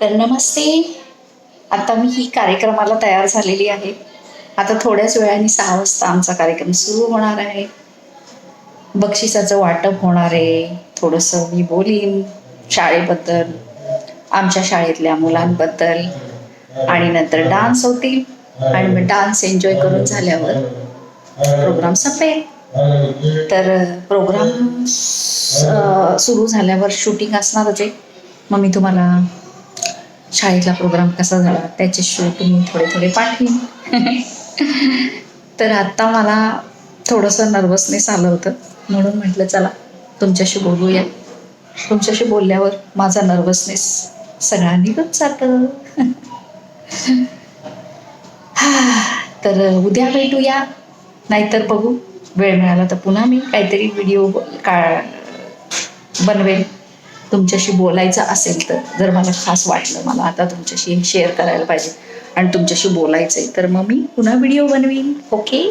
तर नमस्ते. आता मी ही कार्यक्रमाला तयार झालेली आहे. आता थोड्याच वेळाने सहा वाजता आमचा कार्यक्रम सुरू होणार आहे. बक्षिसाचं वाटप होणार आहे. थोडंसं मी बोलीन शाळेबद्दल आमच्या शाळेतल्या मुलांबद्दल आणि नंतर डान्स होतील. आणि मग डान्स एन्जॉय करून झाल्यावर प्रोग्राम संपेल. तर प्रोग्राम सुरू झाल्यावर शूटिंग असणारच आहे. मग मी तुम्हाला शाळेतला प्रोग्राम कसा झाला त्याचे शूट मी थोडे थोडे पाठवीन तर आत्ता मला थोडंसं नर्वसनेस आलं होतं. म्हणून म्हटलं चला तुमच्याशी बोलूया. तुमच्याशी बोलल्यावर माझा नर्वसनेस सगळा निघून जातं. तर उद्या भेटूया. नाहीतर बघू. वेळ मिळाला तर पुन्हा मी काहीतरी व्हिडिओ का बनवेल तुमच्याशी बोलायचं असेल तर जर मला खास वाटलं मला आता तुमच्याशी शेअर करायला पाहिजे आणि तुमच्याशी बोलायचं आहे तर मग मी पुन्हा व्हिडिओ बनवीन. ओके